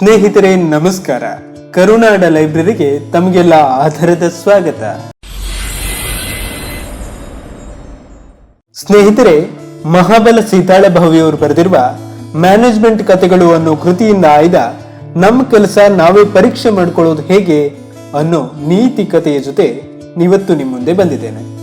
ಸ್ನೇಹಿತರೆ, ನಮಸ್ಕಾರ. ಕರುನಾಡ ಲೈಬ್ರರಿಗೆ ತಮಗೆಲ್ಲ ಆಧಾರದ ಸ್ವಾಗತ. ಸ್ನೇಹಿತರೆ, ಮಹಾಬಲ ಸೀತಾಳ ಭವ್ಯವರು ಬರೆದಿರುವ ಮ್ಯಾನೇಜ್ಮೆಂಟ್ ಕಥೆಗಳು ಅನ್ನೋ ಕೃತಿಯಿಂದ ಆಯ್ದ ನಮ್ಮ ಕೆಲಸ ನಾವೇ ಪರೀಕ್ಷೆ ಮಾಡ್ಕೊಳ್ಳೋದು ಹೇಗೆ ಅನ್ನೋ ನೀತಿ ಕಥೆಯ ಜೊತೆ ಇವತ್ತು ನಿಮ್ಮ ಮುಂದೆ ಬಂದಿದ್ದೇನೆ.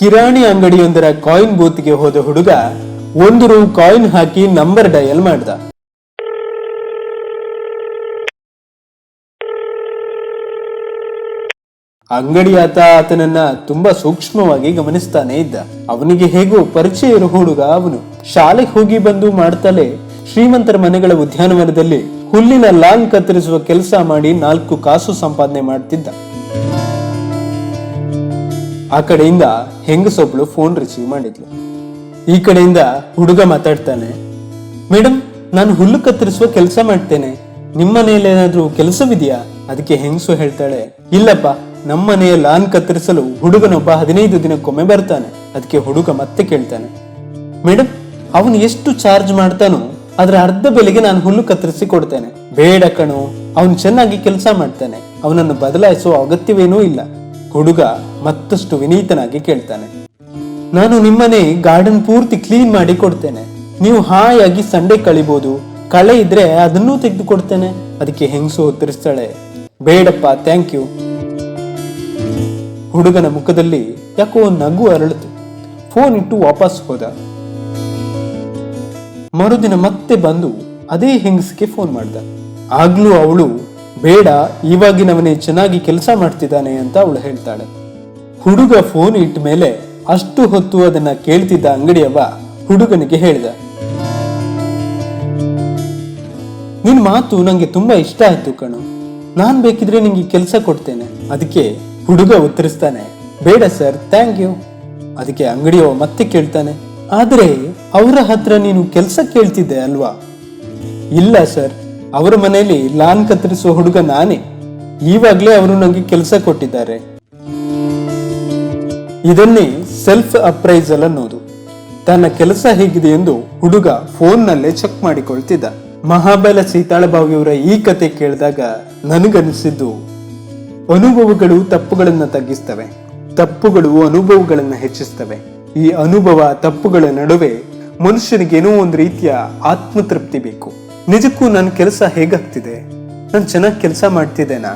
ಕಿರಾಣಿ ಅಂಗಡಿಯೊಂದರ ಕಾಯಿನ್ ಬೂತ್ಗೆ ಹೋದ ಹುಡುಗ ಒಂದು ರೂ ಕಾಯಿನ್ ಹಾಕಿ ನಂಬರ್ ಡಯಲ್ ಮಾಡ್ದ. ಅಂಗಡಿಯಾತ ಆತನನ್ನ ತುಂಬಾ ಸೂಕ್ಷ್ಮವಾಗಿ ಗಮನಿಸ್ತಾನೆ ಇದ್ದ. ಅವನಿಗೆ ಹೇಗೋ ಪರಿಚಯ ಇರೋ ಹುಡುಗ ಅವನು. ಶಾಲೆಗೆ ಹೋಗಿ ಬಂದು ಮಾಡ್ತಲೇ ಶ್ರೀಮಂತರ ಮನೆಗಳ ಉದ್ಯಾನವನದಲ್ಲಿ ಹುಲ್ಲಿನ ಲಾಂಗ್ ಕತ್ತರಿಸುವ ಕೆಲಸ ಮಾಡಿ ನಾಲ್ಕು ಕಾಸು ಸಂಪಾದನೆ ಮಾಡ್ತಿದ್ದ. ಆ ಕಡೆಯಿಂದ ಹೆಂಗಸೊಬ್ಳು ಫೋನ್ ರಿಸೀವ್ ಮಾಡಿದ್ಲು. ಈ ಕಡೆಯಿಂದ ಹುಡುಗ ಮಾತಾಡ್ತಾನೆ ಮೇಡಮ್ ನಾನು ಹುಲ್ಲು ಕತ್ತರಿಸುವ ಕೆಲಸ ಮಾಡ್ತೇನೆ. ನಿಮ್ಮ ಮನೆಯಲ್ಲಿ ಏನಾದ್ರೂ ಕೆಲಸವಿದೆಯಾ? ಅದಕ್ಕೆ ಹೆಂಗಸು ಹೇಳ್ತಾಳೆ, ಇಲ್ಲಪ್ಪ, ನಮ್ಮ ಮನೆಯ ಲಾನ್ ಕತ್ತರಿಸಲು ಹುಡುಗನೊಬ್ಬ ಹದಿನೈದು ದಿನಕ್ಕೊಮ್ಮೆ ಬರ್ತಾನೆ. ಅದಕ್ಕೆ ಹುಡುಗ ಮತ್ತೆ ಕೇಳ್ತಾನೆ ಮೇಡಮ್ ಅವನು ಎಷ್ಟು ಚಾರ್ಜ್ ಮಾಡ್ತಾನೋ ಅದರ ಅರ್ಧ ಬೆಲೆಗೆ ನಾನು ಹುಲ್ಲು ಕತ್ತರಿಸಿ ಕೊಡ್ತೇನೆ. ಬೇಡ ಕಣು, ಅವನು ಚೆನ್ನಾಗಿ ಕೆಲಸ ಮಾಡ್ತಾನೆ. ಅವನನ್ನು ಬದಲಾಯಿಸುವ ಅಗತ್ಯವೇನೂ ಇಲ್ಲ. ಹುಡುಗ ಮತ್ತಷ್ಟು ವಿನೀತನಾಗಿ ಕೇಳ್ತಾನೆ. ನಾನು ನಿಮ್ಮನೆ ಗಾರ್ಡನ್ ಪೂರ್ತಿ ಕ್ಲೀನ್ ಮಾಡಿ ಕೊಡ್ತೇನೆ. ನೀವು ಹಾಯಾಗಿ ಸಂಡೆ ಕಳಿಬಹುದು ಕಳೆ ಇದ್ರೆ ಅದನ್ನೂ ತೆಗೆದು ಕೊಡ್ತೇನೆ. ಅದಕ್ಕೆ ಹೆಂಗಸು ಉತ್ತರಿಸ್ತಾಳೆ ಬೇಡಪ್ಪ ಥ್ಯಾಂಕ್ ಯು ಹುಡುಗನ ಮುಖದಲ್ಲಿ ಯಾಕೋ ನಗು ಅರಳಿತು ಫೋನ್ ಇಟ್ಟು ವಾಪಸ್ ಹೋದ. ಮರುದಿನ ಮತ್ತೆ ಬಂದು ಅದೇ ಹೆಂಗಸಿಗೆ ಫೋನ್ ಮಾಡ್ದ. ಆಗ್ಲೂ ಅವಳು ಬೇಡ ಇವಾಗಿನವನೇ ಚೆನ್ನಾಗಿ ಕೆಲಸ ಮಾಡ್ತಿದ್ದಾನೆ ಅಂತ ಅವಳು ಹೇಳ್ತಾಳೆ. ಹುಡುಗ ಫೋನ್ ಇಟ್ಟ ಮೇಲೆ ಅಷ್ಟು ಹೊತ್ತು ಅದನ್ನ ಕೇಳ್ತಿದ್ದ ಅಂಗಡಿಯವ ಹುಡುಗನಿಗೆ ಹೇಳಿದ. ನಿನ್ ಮಾತು ನಂಗೆ ತುಂಬಾ ಇಷ್ಟ ಆಯ್ತು ಕಣು. ನಾನ್ ಬೇಕಿದ್ರೆ ನಿಂಗೆ ಕೆಲಸ ಕೊಡ್ತೇನೆ. ಅದಕ್ಕೆ ಹುಡುಗ ಉತ್ತರಿಸ್ತಾನೆ. ಬೇಡ ಸರ್ ಥ್ಯಾಂಕ್ ಯು ಅದಕ್ಕೆ ಅಂಗಡಿಯವ ಮತ್ತೆ ಕೇಳ್ತಾನೆ. ಆದ್ರೆ ಅವರ ಹತ್ರ ನೀನು ಕೆಲಸ ಕೇಳ್ತಿದ್ದೆ ಅಲ್ವಾ? ಇಲ್ಲ ಸರ್ ಅವರ ಮನೆಯಲ್ಲಿ ಲಾನ್ ಕತ್ತರಿಸುವ ಹುಡುಗ ನಾನೇ. ಈವಾಗಲೇ ಅವರು ನನಗೆ ಕೆಲಸ ಕೊಟ್ಟಿದ್ದಾರೆ. ಇದನ್ನೇ ಸೆಲ್ಫ್ ಅಪ್ರೈಸಲ್ ಅನ್ನೋದು. ತನ್ನ ಕೆಲಸ ಹೇಗಿದೆ ಎಂದು ಹುಡುಗ ಫೋನ್ನಲ್ಲೇ ಚೆಕ್ ಮಾಡಿಕೊಳ್ತಿದ್ದ. ಮಹಾಬಲ ಸೀತಾಳಭಾವಿಯವರ ಈ ಕತೆ ಕೇಳಿದಾಗ ನನಗನಿಸಿದ್ದು, ಅನುಭವಗಳು ತಪ್ಪುಗಳನ್ನ ತಗ್ಗಿಸ್ತವೆ. ತಪ್ಪುಗಳು ಅನುಭವಗಳನ್ನ ಹೆಚ್ಚಿಸ್ತವೆ. ಈ ಅನುಭವ ತಪ್ಪುಗಳ ನಡುವೆ ಮನುಷ್ಯನಿಗೆ ಏನೋ ಒಂದು ರೀತಿಯ ಆತ್ಮತೃಪ್ತಿ ಬೇಕು. ನಿಜಕ್ಕೂ ನನ್ನ ಕೆಲಸ ಹೇಗಾಗ್ತಿದೆ? ನಾನು ಚೆನ್ನಾಗಿ ಕೆಲಸ ಮಾಡ್ತಿದ್ದೇನಾ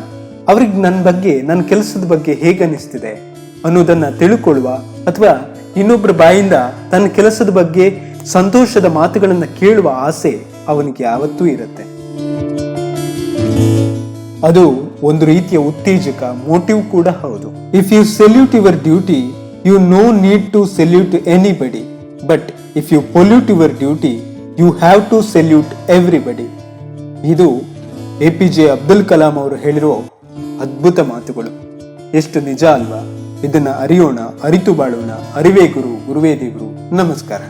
ಅವ್ರಿಗೆ ನನ್ನ ಬಗ್ಗೆ ನನ್ನ ಕೆಲಸದ ಬಗ್ಗೆ ಹೇಗನ್ನಿಸ್ತಿದೆ? ಅನ್ನೋದನ್ನು ತಿಳ್ಕೊಳ್ಳುವ ಅಥವಾ ಇನ್ನೊಬ್ಬರ ಬಾಯಿಂದ ತನ್ನ ಕೆಲಸದ ಬಗ್ಗೆ ಸಂತೋಷದ ಮಾತುಗಳನ್ನು ಕೇಳುವ ಆಸೆ ಅವನಿಗೆ ಯಾವತ್ತೂ ಇರುತ್ತೆ. ಅದು ಒಂದು ರೀತಿಯ ಉತ್ತೇಜಕ ಮೋಟಿವ್ ಕೂಡ ಹೌದು. If you salute your duty you no need to salute anybody but if you pollute your duty you have to salute everybody ಇದು A P J Abdul Kalam ಅವರು ಹೇಳಿರೋ ಅದ್ಭುತ ಮಾತುಗಳು. ಎಷ್ಟು ನಿಜ ಅಲ್ವಾ? ಇದನ್ನು ಅರಿಯೋಣ, ಅರಿತು ಬಾಳೋಣ. ಅರಿವೇ ಗುರು, ಗುರುವೇ ದೇವರು ನಮಸ್ಕಾರ.